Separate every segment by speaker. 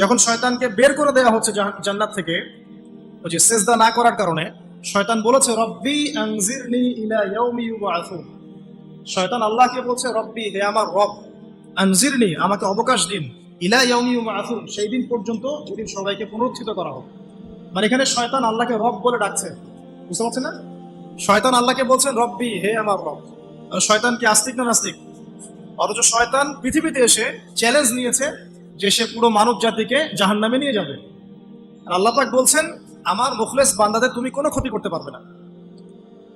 Speaker 1: যখন শয়তানকে বের করে দেওয়া হচ্ছে জান্নাত থেকে, ওই যে সেজদা না করার কারণে, শয়তান বলেছে, রব্বি আনজিরনি ইলা ইয়াউমি ইউবআসুন শয়তান আল্লাহকে বলছে, রব্বি, হে আমার রব আনজিরনি আমাকে অবকাশ দিন। ইলা ইয়াউমি ইউবআসুন সেই দিন পর্যন্ত যেদিন সবাইকে পুনরুত্থিত করা হবে মানে এখানে শয়তান আল্লাহকে রব বলে ডাকছে। বুঝতে পারছেন না? শয়তান আল্লাহকে বলছেন, রব্বি, হে আমার রব। শয়তান কি আস্তিক না নাস্তিক? অথচ শয়তান পৃথিবীতে এসে চ্যালেঞ্জ নিয়েছে যে সে পুরো মানব জাতিকে জাহান নামে নিয়ে যাবে। আর আল্লাহ পাক বলছেন, আমার মুখলেস বান্দাদের তুমি কোনো ক্ষতি করতে পারবে না।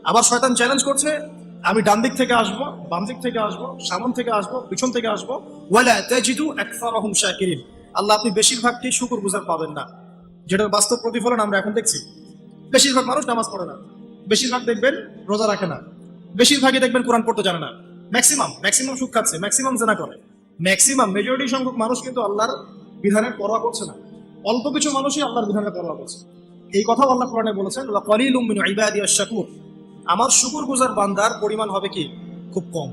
Speaker 1: আবার শয়তান চ্যালেঞ্জ করছে, আমি ডান দিক থেকে আসব, বাম দিক থেকে আসব, সামন থেকে আসব, পিছন থেকে আসব। ওয়ালা তাজিদু আকসারহুম আল্লাহ, আপনি বেশিরভাগকে শুকর গুজার পাবেন না। যেটার বাস্তব প্রতিফলন আমরা এখন দেখছি। বেশিরভাগ মানুষ নামাজ পড়ে না। বেশিরভাগ দেখবেন রোজা রাখে না। বেশিরভাগই দেখবেন কোরআন পড়তে জানে না। ম্যাক্সিমাম ম্যাক্সিমাম সুখ খাচ্ছে, ম্যাক্সিমাম জেনা করে। ম্যাক্সিমাম মেজরিটি সংখ্যক মানুষ কিন্তু আল্লাহর বিধানের পরোয়া করছে না। অল্প কিছু মানুষই আল্লাহর বিধানের পরোয়া করছে। এই কথাও আল্লাহ কোরআনে বলেছেন কলিলুম মিন ইবাদিয়াশ শাকুর আমার শুকুর গুজার বান্দার পরিমাণ হবে কি? খুব কম।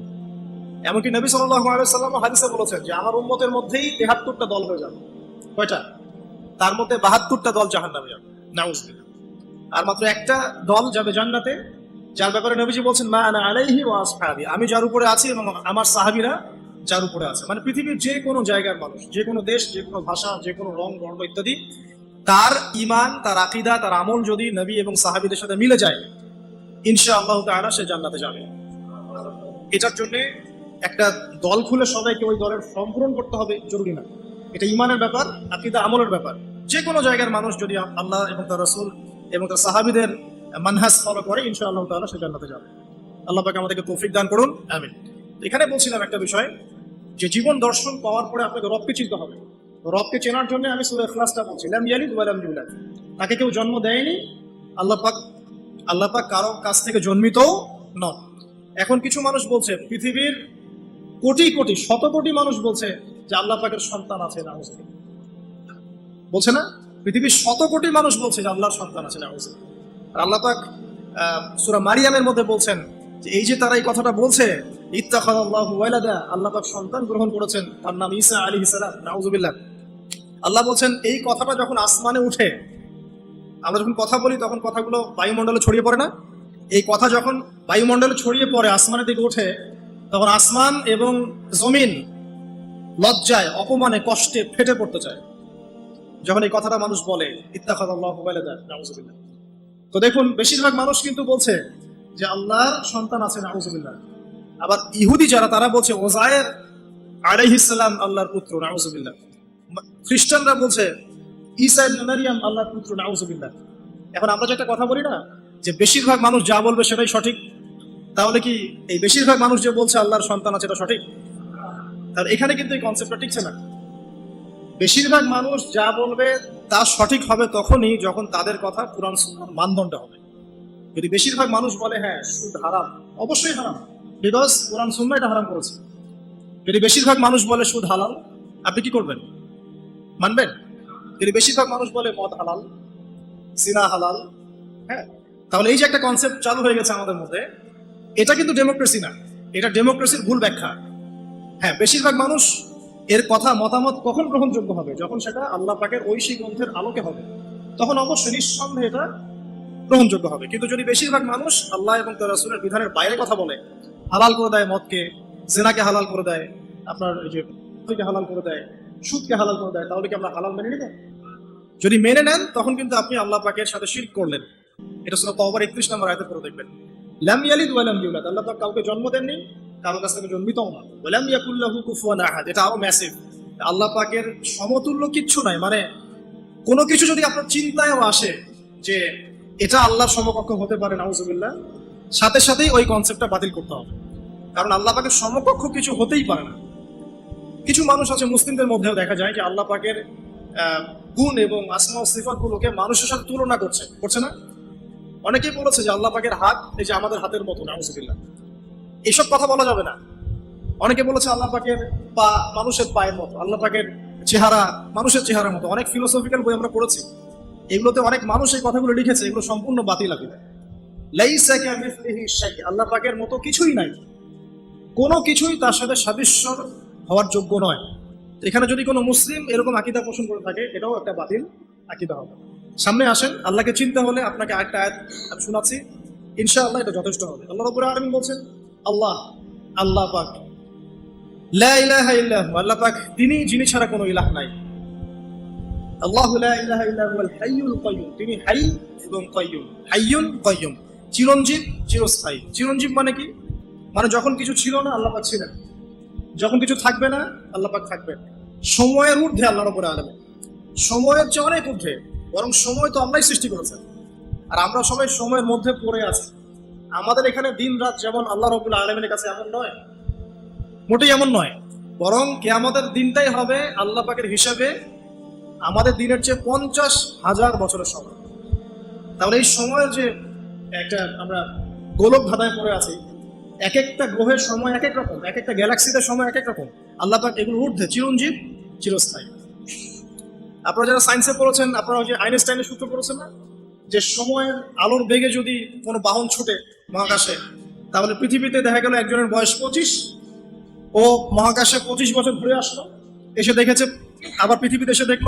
Speaker 1: এমনকি নবী সাল্লাল্লাহু আলাইহি সাল্লাম হাদিসে বলেছেন যে, আমার উম্মতের মধ্যেই 73টা দল হয়ে যাবে। কয়টা? তার মধ্যে 72টা দল জাহান্নামে যাবে। নাউজুবিল্লাহ আর মাত্র একটা দল যাবে জান্নাতে, যার ব্যাপারে নবীজি বলছেন, মা আনা আলাইহি ওয়া আমি যার উপরে আছি এবং আমার সাহাবীরা যার উপরে আছে। মানে পৃথিবীর যে কোনো জায়গার মানুষ, যে কোনো দেশ, যে কোনো ভাষা, যে কোনো রং, বর্ণ ইত্যাদি, তার ইমান তার আকিদা, তার আমল যদি নবী এবং সাহাবিদের সাথে মিলে যায় ইনশা আল্লাহ তাআলা সে জান্নাতে যাবে। এটার জন্যে একটা দল খুলে সবাইকে ওই দলের ফর্ম পূরণ করতে হবে, জরুরি না। এটা ইমানের ব্যাপার, আকিদা আমলের ব্যাপার। যে কোনো জায়গার মানুষ যদি আল্লাহ এবং তার রসুল এবং তার সাহাবিদের মানহাস ফলো করে ইনশা আল্লাহ তাআলা সে জান্নাতে যাবে। আল্লাহ পাকে আমাদেরকে তৌফিক দান করুন, আমিন। এখানে বলছিলাম একটা বিষয় যে জীবন দর্শন পাওয়ার পরে আপনাকে রবকে চিনতে হবে। রবকে চেনার জন্য আমি সুরে ইখলাসটা বলছি লাম ইয়ালিদ ওয়া লাম ইউলাদ। তাকে কেউ জন্ম দেয়নি। আল্লাহ পাক আল্লাহ পাক কারও কাছ থেকে জন্মিতও নন। এখন কিছু মানুষ বলছে, পৃথিবীর কোটি কোটি, শত কোটি মানুষ বলছে যে আল্লাহ পাকের সন্তান আছে না বলছে না? পৃথিবীর শত কোটি মানুষ বলছে যে আল্লাহর সন্তান আছে না আর আল্লাহ পাক সুরা মারিয়ামের মধ্যে বলছেন যে এই যে তারা এই কথাটা বলছে ইত্তাখাদাল্লাহু ওয়ালাদা, আল্লাহ পাক সন্তান গ্রহণ করেছেন, তার নাম ঈসা আলাইহিস সালাম, নাউজুবিল্লাহ। আল্লাহ বলছেন, এই কথাটা যখন আসমানে উঠে, আমরা যখন কথা বলি, তখন কথাগুলো বায়ুমণ্ডলে ছড়িয়ে পড়ে না? এই কথা যখন বায়ুমণ্ডলে ছড়িয়ে পড়ে আসমানের দিকে ওঠে তখন আসমান এবং জমিন লজ্জায়, অপমানে, কষ্টে ফেটে পড়তে চায়। যখন এই কথাটা মানুষ বলে ইত্তাখাদাল্লাহু ওয়ালাদা, নাউজুবিল্লাহ। তো দেখুন, বেশিরভাগ মানুষ কিন্তু বলছে যে আল্লাহর সন্তান আছে, নাউজুবিল্লাহ। আবার ইহুদি যারা, তারা বলছে ওজায়ের আলাইহিসসালাম আল্লাহর পুত্র, নাউজুবিল্লাহ। খ্রিস্টানরা বলছে ঈসা ইবনে মারিয়াম আল্লাহর পুত্র, নাউজুবিল্লাহ। এখন আমরা যে একটা কথা বলি না, যে বেশিরভাগ মানুষ যা বলবে সেটাই সঠিক, তাহলে কি এই বেশিরভাগ মানুষ যে বলছে আল্লাহর সন্তান আছে, এটা সঠিক? তাহলে এখানে কিন্তু এই কনসেপ্টটা ঠিকছে না। বেশিরভাগ মানুষ যা বলবে তা সঠিক হবে তখনই যখন তাদের কথা কোরআন মানদণ্ড হবে। যদি বেশিরভাগ মানুষ বলে হ্যাঁ সুদ হারাম, অবশ্যই হারাম। বিকজ কোরআন সুন্না এটা হারাম করেছে। যদি বেশিরভাগ মানুষ বলে সুদ হালাল, আপনি কি করবেন? মানবেন? যদি বেশিরভাগ মানুষ বলে মদ হালাল সিনা হালাল হ্যাঁ তাহলে এই যে একটা কনসেপ্ট চালু হয়ে গেছে আমাদের মধ্যে, এটা কিন্তু ডেমোক্রেসি না। এটা ডেমোক্রেসির ভুল ব্যাখ্যা। হ্যাঁ বেশিরভাগ মানুষ এর কথা, মতামত কখন গ্রহণযোগ্য হবে? যখন সেটা আল্লাহ পাকের ঐশী গ্রন্থের আলোকে হবে। তখন অবশ্যই নিঃসন্দেহে এটা গ্রহণযোগ্য হবে। কিন্তু যদি বেশিরভাগ মানুষ আল্লাহ এবং তার রাসূলের বিধানের বাইরে কথা বলে, হালাল করে দেয় মদকে, জেনাকে হালাল করে দেয়, আপনার এই যে হালাল করে দেয়, সুদকে হালাল করে দেয়, তাহলে কি আমরা হালাল মেনে নিব? যদি মেনে নেন, তখন কিন্তু আপনি আল্লাহ পাকের সাথে শিরক করলেন। এটা শুনে তওবার 31 নম্বর আয়াতে পড়ে দেখবেন। লাম ইয়ালিদ আল্লাহ পাক কাউকে জন্ম দেননি, কারও কাছ থেকে জন্মিতও না। ওয়া লাম ইয়াকুল কুফুয়ান আহাদ, এটা আরও ম্যাসিভ আল্লাহ পাকের সমতুল্য কিচ্ছু নাই। মানে কোনো কিছু যদি আপনার চিন্তায়ও আসে যে এটা আল্লাহর সমকক্ষ হতে পারে, নাউজুবিল্লাহ। সাথে সাথেই ওই কনসেপ্টটা বাতিল করতে হবে। কারণ আল্লাহ পাকের সমকক্ষ কিছু হতেই পারে না। কিছু মানুষ আছে, মুসলিমদের মধ্যেও দেখা যায় যে আল্লাহ পাকের গুণ এবং আসমা সিফাতগুলোকে মানুষের সাথে তুলনা করছে। করছে না? অনেকেই বলেছে যে আল্লাহ পাকের হাত এই যে আমাদের হাতের মতো, নাউজুবিল্লাহ। এসব কথা বলা যাবে না। অনেকে বলেছে আল্লাহ পাকের পা মানুষের পায়ের মতো, আল্লাহ পাকের চেহারা মানুষের চেহারার মতো। অনেক ফিলোসফিক্যাল বই আমরা পড়েছি। এগুলোতে অনেক মানুষ এই কথাগুলো লিখেছে, এগুলো সম্পূর্ণ বাতিল আকিদা। লাইসা আল্লাহ পাকের মতো কিছুই নাই। কোনো কিছুই তার সাথে সাদৃশ্য হওয়ার যোগ্য নয়। এখানে যদি কোনো মুসলিম এরকম আকিদা পোষণ করে থাকে, এটাও একটা বাতিল আকিদা হবে। সামনে আসেন, আল্লাহকে চিনতে হলে আপনাকে একটা আয়াত শোনাচ্ছি। ইনশাআল্লাহ এটা যথেষ্ট হবে। আল্লাহ রব্বুল আলামিন বলছেন, আল্লাহ আল্লাহ পাক আল্লাহ পাক, তিনি, যিনি ছাড়া কোনো ইলাহ নাই। তিনি হাই এবং চিরস্থায়ী। মানে কি? মানে যখন কিছু ছিল না যখন কিছু থাকবে না সময়ের ঊর্ধ্বে আল্লাহর উপরে আলমে। সময়ের চেয়ে অনেক ঊর্ধ্বে। বরং সময় তো আমরাই সৃষ্টি করেছেন আর আমরা সবাই সময়ের মধ্যে পড়ে আছি। আমাদের এখানে দিন রাত যেমন আল্লাহ রবুল্লা আলমের কাছে এমন নয়, মোটেই এমন নয়। বরং কে আমাদের দিনটাই হবে আল্লাহ পাকের হিসাবে আমাদের দিনের চেয়ে পঞ্চাশ হাজার বছরের সময়। তাহলে এই সময়ের যে একটা আমরা গোলক ধাঁধায় পড়ে আছি এক একটা গ্রহের সময় এক এক রকম এক একটা গ্যালাক্সিতে সময় এক এক রকম। আল্লাহ পাক এগুলো ঊর্ধ্বে চিরঞ্জীব, চিরস্থায়ী। আপনারা যারা সায়েন্সে পড়েছেন, আপনারা ওই যে আইনস্টাইনের সূত্র পড়েছেন না? যে সময়ের আলোর বেগে যদি কোনো বাহন ছুটে মহাকাশে, তাহলে পৃথিবীতে দেখা গেল একজনের বয়স পঁচিশ, ও মহাকাশে পঁচিশ বছর ঘুরে আসলো, এসে দেখেছে আবার পৃথিবীতে এসে দেখল,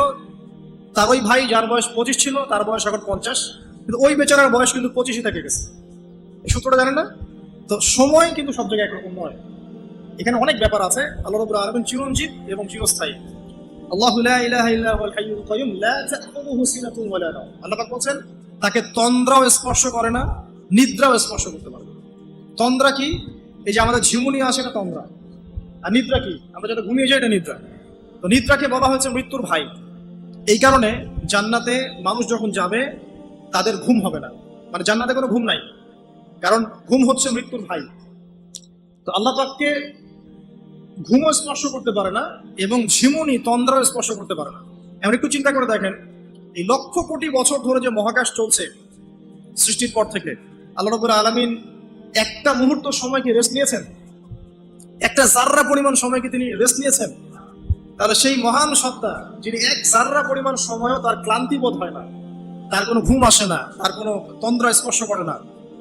Speaker 1: তার ওই ভাই যার বয়স পঁচিশ ছিল, তার বয়স এখন পঞ্চাশ, কিন্তু ওই বেচারার বয়স কিন্তু পঁচিশই থেকে গেছে। এই সূত্রটা জানেন না? তো সময় কিন্তু সব জায়গায় একরকম নয়। এখানে অনেক ব্যাপার আছে। আল্লাহ রবুল আলমিন চিরঞ্জীব এবং চিরস্থায়ী। আল্লাহ আল্লাহ পাক তাকে তন্দ্রাও স্পর্শ করে না, নিদ্রাও স্পর্শ করতে পারে তন্দ্রা কি? এই যে আমাদের ঝিমুনি আসে এটা তন্দ্রা। আর নিদ্রা কি? আমরা যেটা ঘুমিয়ে যাই এটা নিদ্রা। তো নিদ্রাকে বলা হয়েছে মৃত্যুর ভাই। এই কারণে জান্নাতে মানুষ যখন যাবে, তাদের ঘুম হবে না। মানে জান্নাতে কোনো ঘুম নাই। কারণ ঘুম হচ্ছে মৃত্যুর ভাই। তো আল্লাহ পাককে ঘুমও স্পর্শ করতে পারে না এবং ঝিমুনি তন্দ্রাও স্পর্শ করতে পারে না। এমন একটু চিন্তা করে দেখেন, এই লক্ষ কোটি বছর ধরে যে মহাকাশ চলছে সৃষ্টির পর থেকে, আল্লাহ রবুল আলমিন একটা মুহূর্ত সময় কি রেস্ট নিয়েছেন? একটা জাররা পরিমাণ সময় কি তিনি রেস্ট নিয়েছেন? তাহলে সেই মহান সত্তা যিনি এক জাররা পরিমাণ সময়ও তার ক্লান্তি বোধ হয় না, তার কোনো ঘুম আসে না, তার কোনো তন্দ্রা স্পর্শ করে না,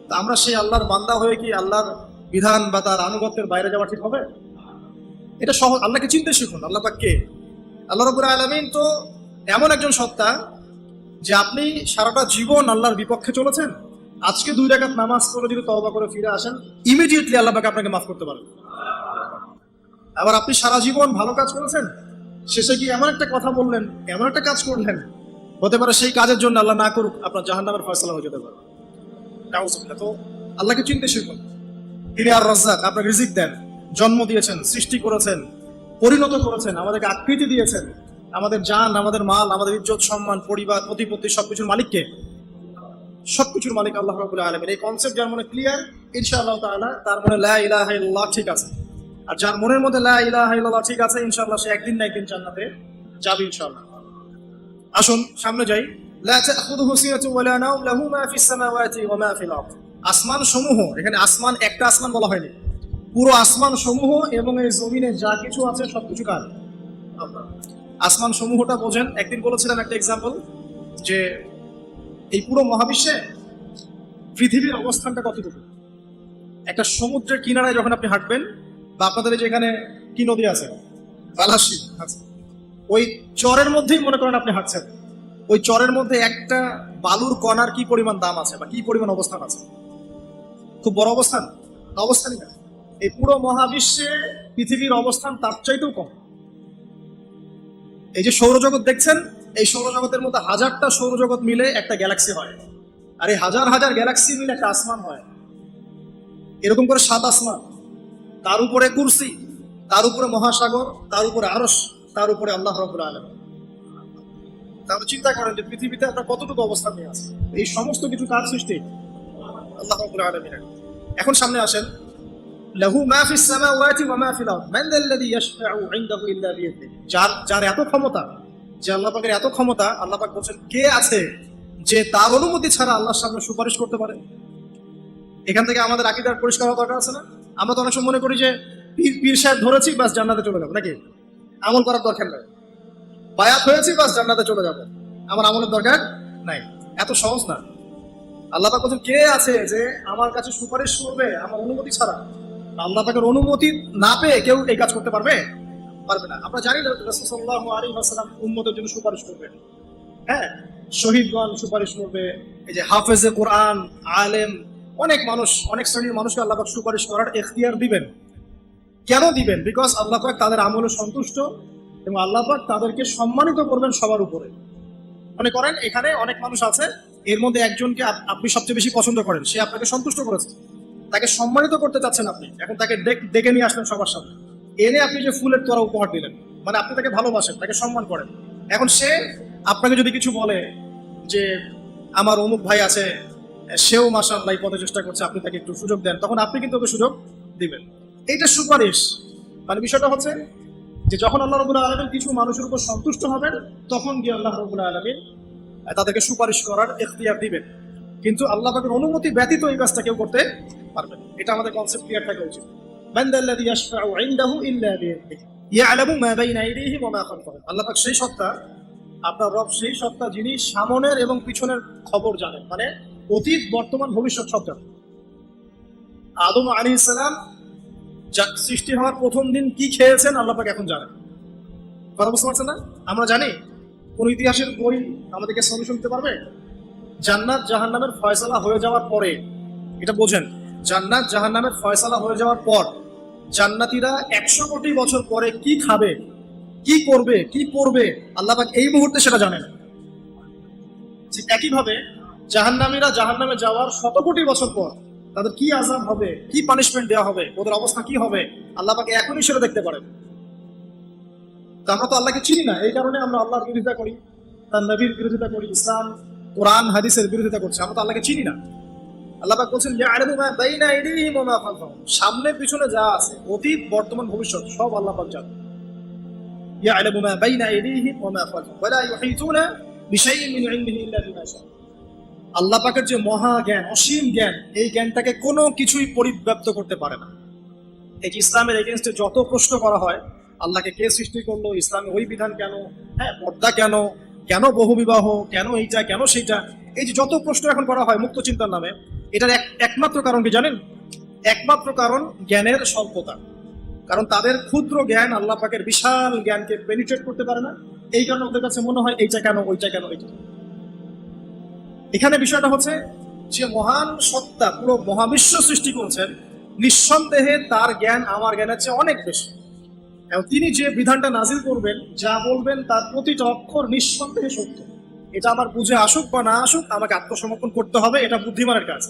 Speaker 1: তা আমরা সেই আল্লাহর বান্দা হয়ে কি আল্লাহর বিধান বা তার আনুগত্যের বাইরে যাওয়া ঠিক হবে? এটা সহ আল্লাহকে চিনতে শিখুন, আল্লাহ কে? আল্লাহ রবুর আলমিন তো এমন একজন সত্তা যে আপনি সারাটা জীবন আল্লাহর বিপক্ষে চলেছেন, আজকে দুই রাকাত নামাজ করে যদি তওবা করে ফিরে আসেন ইমিডিয়েটলি আল্লাহ পাক আপনাকে মাফ করতে পারেন। আবার আপনি সারা জীবন ভালো কাজ করেছেন শেষে কি এমন একটা কথা বললেন, এমন একটা কাজ করলেন। হতে পারে সেই কাজের জন্য আল্লাহ না করুক, আপনার জাহান্নামের ফয়সালা হয়ে যেতে পারে। তো আল্লাহকে চিনতে শিখুন। তিনি আর রাজ্জাক আপনাকে রিজিক দেন, জন্ম দিয়েছেন, সৃষ্টি করেছেন, পরিণত করেছেন, আমাদেরকে আকৃতি দিয়েছেন। আমাদের জান, আমাদের মাল, আমাদের ইজ্জত, সম্মান, পরিবার, প্রতিপত্তি, সবকিছুর মালিককে। সবকিছুর মালিক আল্লাহ রাবুল আলমের এই কনসেপ্ট যার মনে ক্লিয়ার ইনশাআল্লাহ তাআলা, তার মনে লা ঠিক আছে। আর যার মনের মধ্যে লা ইলাহা ইল্লাল্লাহ ঠিক আছে, ইনশাআল্লাহ সে একদিন না একদিন জান্নাতে যাবে, ইনশাআল্লাহ। আসুন, সামনে যাই। লা তাখুযুহু সিনাতুন ওয়ালা নাওম, লাহু মা ফিস সামাওয়াতি ওয়া আসমান সমূহ, এখানে আসমান, একটা আসমান বলা হয়নি। পুরো আসমান সমূহ এবং এই জমিনে যা কিছু আছে, সবকিছু কার। আসমান সমূহটা বোঝেন। একদিন বলেছিলাম একটা এক্সাম্পল যে এই পুরো মহাবিশ্বে পৃথিবীর অবস্থানটা কতটুকু? একটা সমুদ্রের কিনারায় যখন আপনি হাঁটবেন বা আপনাদের এই যে এখানে কি নদী আছে? বালাসি। আছে ওই চরের মধ্যেই মনে করেন আপনি হাঁটছেন? ওই চরের মধ্যে একটা বালুর কণার কি পরিমাণ দাম আছে বা কি পরিমাণ অবস্থান আছে? খুব বড় অবস্থান? অবস্থানই না। এই পুরো মহাবিশ্বে পৃথিবীর অবস্থান তার চাইতেও কম। এই যে সৌরজগৎ দেখছেন এই সৌরজগতের মধ্যে হাজারটা সৌরজগৎ মিলে একটা গ্যালাক্সি হয়। আর এই হাজার হাজার গ্যালাক্সি মিলে একটা আসমান হয়। এরকম করে সাত আসমান। তার উপরে কুরসি, তার উপরে মহাসাগর, তার উপরে আরস তার উপরে আল্লাহ রবুল আলম তাহলে চিন্তা করেন যে পৃথিবীতে আপনার কতটুকু অবস্থান নিয়ে আছে? এই সমস্ত কিছু কার সৃষ্টি। আল্লাহ রবুল আলমিনের এখন সামনে আসেন। লাহু মা ফিস সামাওয়াতি ওয়া মা ফিল আরদ। মান যাল্লাযী ইয়াশফাউ ইনদাহু ইল্লা বিইذনিহি যার যার এত ক্ষমতা, যে আল্লাহ পাকের এত ক্ষমতা, আল্লাহ পাক বলছেন, কে আছে যে তার অনুমতি ছাড়া আল্লাহর সামনে সুপারিশ করতে পারে? এখান থেকে আমাদের আকীদার পরিষ্কার হওয়া দরকার আছে না? আমরা তো অনেক সময় মনে করি যে পীর পীর সাহেব ধরেছি, বাস জান্নাতে চলে যাব, নাকি? আমল করার দরকার নাই। বায়াত হয়েছি, বাস জান্নাতে চলে যাব। আমার আমলের দরকার নাই। এত সহজ না। আল্লাহ পাক বলছেন, কে আছে যে আমার কাছে সুপারিশ করবে, আমার অনুমতি ছাড়া? আল্লাহ পাকের অনুমতি না পেয়ে কেউ এই কাজ করতে পারবে? পারবে না। আমরা জানি না রসুল্লাহ আলী আসসালাম উম্মতের জন্য সুপারিশ করবেন হ্যাঁ শহীদগণ সুপারিশ করবে। এই যে হাফেজে কোরআন, আলেম অনেক মানুষ, অনেক শ্রেণির মানুষকে আল্লাহ সুপারিশ করার এখতিয়ার দিবেন। কেন দিবেন? বিকজ আল্লাহ পাক তাদের আমলে সন্তুষ্ট এবং আল্লাহ পাক তাদেরকে সম্মানিত করবেন সবার উপরে। মনে করেন, এখানে অনেক মানুষ আছে, এর মধ্যে একজনকে আপনি সবচেয়ে বেশি পছন্দ করেন, সে আপনাকে সন্তুষ্ট করেছে। তাকে সম্মানিত করতে চাচ্ছেন আপনি, এখন তাকে ডেক- নিয়ে আসলেন সবার সামনে। এনে আপনি যে ফুলের তোরা উপহার দিলেন মানে আপনি তাকে ভালোবাসেন, তাকে সম্মান করেন। এখন সে আপনাকে যদি কিছু বলে যে, আমার অমুক ভাই আছে সেও মাসাল্লাহ এই পথে চেষ্টা করছে, আপনি তাকে একটু সুযোগ দেন। তখন আপনি কিন্তু ওকে সুযোগ দিবেন। এইটা সুপারিশ। মানে বিষয়টা হচ্ছে যে যখন আল্লাহ রবুল্লা আলমিন কিছু মানুষের উপর সন্তুষ্ট হবেন, তখন গিয়ে আল্লাহ রবুল্লা আলমিন তাদেরকে সুপারিশ করার এখতিয়ার দিবেন। কিন্তু আল্লাহ তাদের অনুমতি ব্যতীত এই কাজটা কেউ করতে পারবেন এটা আমাদের কনসেপ্ট ক্লিয়ার থাকা উচিত। আল্লাহ সেই সত্তা, আপনার রব সেই সত্তা যিনি সামনের এবং পিছনের খবর জানেন। মানে অতীত, বর্তমান, ভবিষ্যৎ জানেন আদম আলী ইসলাম সৃষ্টি হওয়ার প্রথম দিন কি খেয়েছেন, আল্লাহ পাক এখন জানেন। কথা বুঝতে পারছেন না? আমরা জানি, কোন ইতিহাসের বই আমাদেরকে সলিউশন দিতে পারবে? জান্নাত জাহান্নামের ফয়সালা হয়ে যাওয়ার পরে, এটা বোঝেন, জান্নাত জাহান্নামের ফয়সালা হয়ে যাওয়ার পর জান্নাতীরা একশো কোটি বছর পরে কি খাবে, কি করবে, কি পড়বে আল্লাহ পাক এই মুহূর্তে সেটা জানেন। ঠিক একইভাবে জাহান্নামীরা জাহান্নামে যাওয়ার শত কোটি বছর পর তাদের কি আজাব হবে, কি পানিশমেন্ট দেওয়া হবে, ওদের অবস্থা কি হবে, আল্লাহ পাক এখনই সেটা দেখতে পারেন। তো আমরা তো আল্লাহকে চিনি না, এই কারণে আমরা আল্লাহর বিরোধিতা করি, তার নবীর বিরোধিতা করি, ইসলাম, কোরআন, হাদিসের বিরোধিতা করছি, আমরা তো আল্লাহকে চিনি না। আল্লাহ পাক বলছেন সামনে পিছনে যা আছে, অতীত, বর্তমান, ভবিষ্যৎ, সব আল্লাহ পাক মা বাইনা আইদিহিম ওয়া মা খালফাহুম। ওয়া লা ইউহিতুনা বিশাইইন মিন ইলমিহি ইল্লা বিমা শা আল্লাহ পাকের যে মহা জ্ঞান, অসীম জ্ঞান, এই জ্ঞানটাকে কোনো কিছুই পরিব্যাপ্ত করতে পারে না। এই ইসলামের এগেনস্টে যত প্রশ্ন করা হয়, আল্লাহকে কে সৃষ্টি করল, ইসলামে ওই বিধান কেন হ্যাঁ পর্দা কেন কেন বহুবিবাহ, কেন এইটা, কেন সেইটা, এই যে যত প্রশ্ন এখন করা হয় মুক্ত চিন্তার নামে, এটার এক- একমাত্র কারণ কি জানেন? একমাত্র কারণ জ্ঞানের স্বল্পতা। কারণ তাদের ক্ষুদ্র জ্ঞান আল্লাহ পাকের বিশাল জ্ঞানকে পেনিট্রেট করতে পারে না। এই কারণে ওদের কাছে মনে হয় এইটা কেন, ওইটা কেন এইটা। এখানে বিষয়টা হচ্ছে যে মহান সত্তা পুরো মহাবিশ্ব সৃষ্টি করছেন, নিঃসন্দেহে তার জ্ঞান আমার জ্ঞানের চেয়ে অনেক বেশি। এবং তিনি যে বিধানটা নাজিল করবেন, যা বলবেন তার প্রতিটা অক্ষর নিঃসন্দেহে সত্য। এটা আমার বুঝে আসুক বা না আসুক, আমাকে আত্মসমর্পণ করতে হবে, এটা বুদ্ধিমানের কাজ।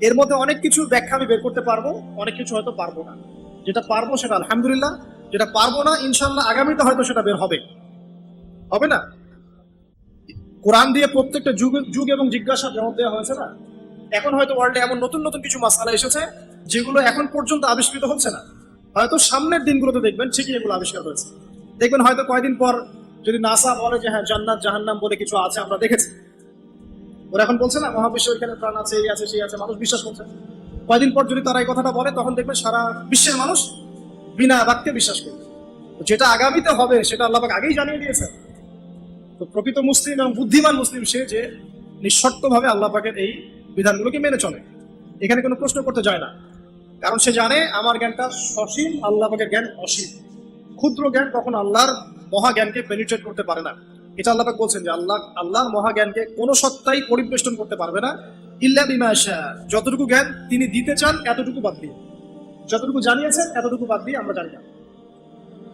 Speaker 1: এর মধ্যে অনেক কিছু ব্যাখ্যা আমি বের করতে পারব, অনেক কিছু হয়তো পারব না। যেটা পারব সেটা আলহামদুলিল্লাহ, যেটা পারব না ইনশাল্লাহ আগামীতে হয়তো সেটা বের হবে। হবে না? কোরআন দিয়ে প্রত্যেকটা যুগ যুগ এবং জিজ্ঞাসা জবাব দেওয়া হয়েছে না? এখন হয়তো ওয়ার্ল্ডে এমন নতুন নতুন কিছু মাসালা এসেছে, যেগুলো এখন পর্যন্ত আবিষ্কৃত হচ্ছে না। হয়তো সামনের দিনগুলোতে দেখবেন ঠিকই এগুলো আবিষ্কার হয়েছে। দেখবেন হয়তো কয়দিন পর যদি নাসা বলে যে হ্যাঁ জান্নাত, জাহান্নাম বলে কিছু আছে, আমরা দেখেছি। ওরা এখন বলছে না মহাবিশ্ব এখানে প্রাণ আছে, এই আছে, সেই আছে, মানুষ বিশ্বাস করছে। কয়দিন পর যদি তারা এই কথাটা বলে, তখন দেখবেন সারা বিশ্বের মানুষ বিনা বাক্যে বিশ্বাস করবে। যেটা আগামীতে হবে, সেটা আল্লাহ আগেই জানিয়ে দিয়েছে তো প্রকৃত মুসলিম এবং বুদ্ধিমান মুসলিম সে যে নিঃশর্তভাবে আল্লাহ পাকের এই বিধানগুলোকে মেনে চলে। এখানে কোনো প্রশ্ন করতে যায় না। কারণ সে জানে আমার জ্ঞানটা সসীম, আল্লাহ পাকের জ্ঞান অসীম। ক্ষুদ্র জ্ঞান কখন আল্লাহর মহা জ্ঞানকে পেনিট্রেট করতে পারে না। এটা আল্লাহ বলছেন যে আল্লাহ, আল্লাহর মহা জ্ঞানকে কোনো সত্তাই পরিবেষ্টন করতে পারবে না। ইল্লা বিমা শাআ। যতটুকু জ্ঞান তিনি দিতে চান, এতটুকু বাদ দিয়ে। যতটুকু জানিয়েছেন, এতটুকু বাদ দিয়ে আমরা জানি না।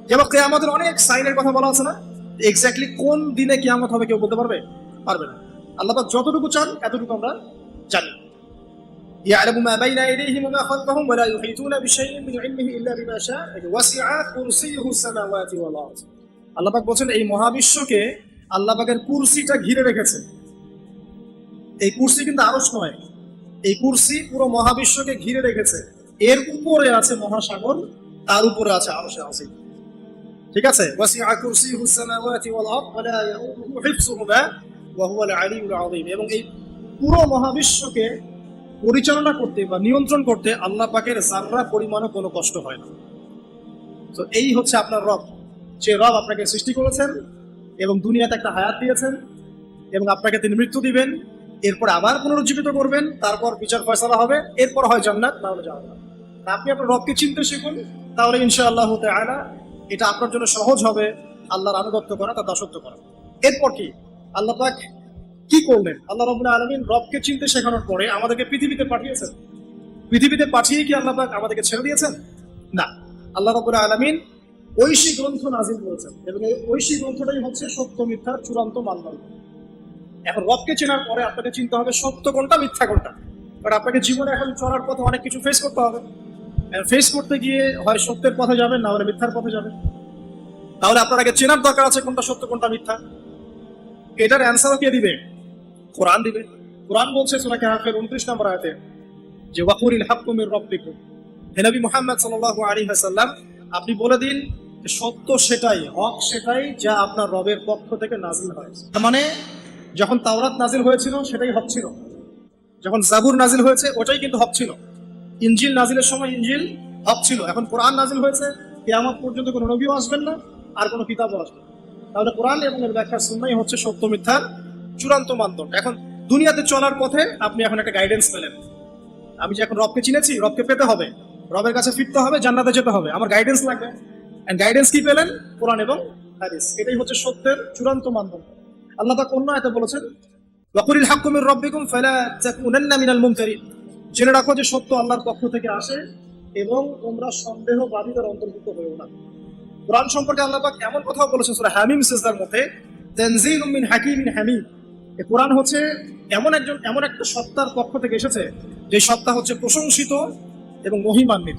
Speaker 1: যেমন কেয়ামতের অনেক সাইনের কথা বলা আছে না? এক্স্যাক্টলি কোন দিনে কিয়ামত হবে কেউ বলতে পারবে পারবে না আল্লাহ পাক যতটুকু চান এতটুকু আমরা জানি يعلم ما بين أيديهم وما خلفهم ولا يحيطون بشيء من علمه إلا بما شاء وسع كرسيه السماوات والأرض আল্লাহ পাক বলছেন এই মহাবিশ্বকে আল্লাহ পাকের কুরসিটা ঘিরে রেখেছে এই কুরসি কিন্তু আরস নয় এই কুরসি পুরো মহাবিশ্বকে ঘিরে রেখেছে এর উপরে আছে মহাসাগর তার উপরে আছে আরশে আসিম ঠিক আছে? এবং এই পুরো মহাবিশ্বকে পরিচালনা করতে বা নিয়ন্ত্রণ করতে আল্লাহ পাকের জাররা পরিমাণও কোনো কষ্ট হয় না। তো এই হচ্ছে আপনার রব। যে রব আপনাকে সৃষ্টি করেছেন এবং দুনিয়াতে একটা হায়াত দিয়েছেন এবং আপনাকে তিনি মৃত্যু দিবেন। এরপর আবার পুনরুজ্জীবিত করবেন, তারপর বিচার ফয়সালা হবে, এরপর হয় জান্নাত, তাহলে যাওয়া আপনি আপনার রবকে চিনতে শিখুন। তাহলে ইনশাআল্লাহ হতে তাআলা এটা আপনার জন্য সহজ হবে, আল্লাহর আনুগত্য করা, তার দাসত্ব করা। এরপর কি? আল্লাহ পাক কি করলেন? আল্লাহ রবুল্লাহ আলমিন রবকে চিনতে শেখানোর পরে আমাদেরকে পৃথিবীতে পাঠিয়েছেন। পৃথিবীতে পাঠিয়ে কি আল্লাহ পাক আমাদেরকে ছেড়ে দিয়েছেন? না। আল্লাহ রবুল্লাহ আলমিন ঐশী গ্রন্থ নাজিল করেছেন এবং এই ঐশী গ্রন্থটাই হচ্ছে সত্য মিথ্যার চূড়ান্ত মানদণ্ড। এখন রবকে চেনার পরে আপনাকে চিনতে হবে সত্য কোনটা, মিথ্যা কোনটা। কারণ আপনাকে জীবনে এখন চলার পথে অনেক কিছু ফেস করতে হবে। ফেস করতে গিয়ে হয় সত্যের পথে যাবেন, না হলে মিথ্যার পথে যাবেন। তাহলে আপনার আগে চেনার দরকার আছে কোনটা সত্য, কোনটা মিথ্যা। এটার অ্যান্সারও কে দিবে? কোরআন দিবে। কোরআন বলছে সুরা কাহাফের উনত্রিশ নম্বর আয়াতে, যে ওয়াকুরিল হাক্কুমির রব্বিকুম। হে নবী মুহাম্মদ সাল্লাল্লাহু আলাইহি ওয়াসাল্লাম, আপনি বলে দিন সত্য সেটাই, হক সেটাই যা আপনার রবের পক্ষ থেকে নাজিল হয়। মানে যখন তাওরাত নাজিল হয়েছিল, সেটাই হক ছিল। যখন জাবুর নাজিল হয়েছে, ওটাই কিন্তু হক ছিল। ইঞ্জিল নাজিলের সময় ইঞ্জিল হক ছিল। এখন কোরআন নাজিল হয়েছে, কিয়ামত পর্যন্ত কোনো নবীও আসবেন না, আর কোনো কিতাবও আসবে। তাহলে কোরআন এবং এর ব্যাখ্যা শুননাই হচ্ছে সত্য মিথ্যার চূড়ান্ত মানদণ্ড। এখন দুনিয়াতে চলার পথে আপনি এখন একটা গাইডেন্স পেলেন। আমি যে এখন রবকে চিনেছি, রবকে পেতে হবে। রবের কাছে ফিরতে হবে, জান্নাতে যেতে হবে। আমার গাইডেন্স লাগবে। অ্যান্ড গাইডেন্স কি পেলেন? কোরআন এবং হাদিস। এটাই হচ্ছে সত্যের চূড়ান্ত মানদণ্ড। আল্লাহ তাআলা অন্য আয়াতে বলেছেন ওয়াকুরিল হাক্কুমির রব্বিকুম ফালা তাকুনান্না মিনাল মুমতারিন। জেনে রাখো যে সত্য আল্লাহর পক্ষ থেকে আসে এবং তোমরা সন্দেহ সন্দেহবাদীদের অন্তর্ভুক্ত হয়েও না কোরআন সম্পর্কে আল্লাহ পাক এমন কথা বলেছে সূরা হামিম সিজদার মধ্যে, তানজিলুম মিন হাকিমিন হামিদ। এই কোরআন হচ্ছে এমন একজন, এমন একটা সত্তার পক্ষ থেকে এসেছে, যে সত্তা হচ্ছে প্রশংসিত এবং মহিমান্বিত।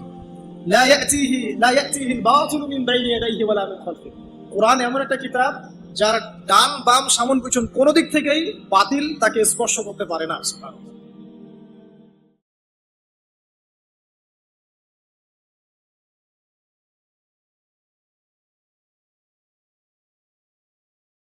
Speaker 1: লা ইয়াতিহি লা ইয়াতিহি আল-বাতিলু মিন বাইনি ইয়াদাইহি মিন খালফিহি কোরআন এমন একটা কিতাব, যার ডান বাম সামন পিছন কোনো দিক থেকেই বাতিল তাকে স্পর্শ করতে পারে না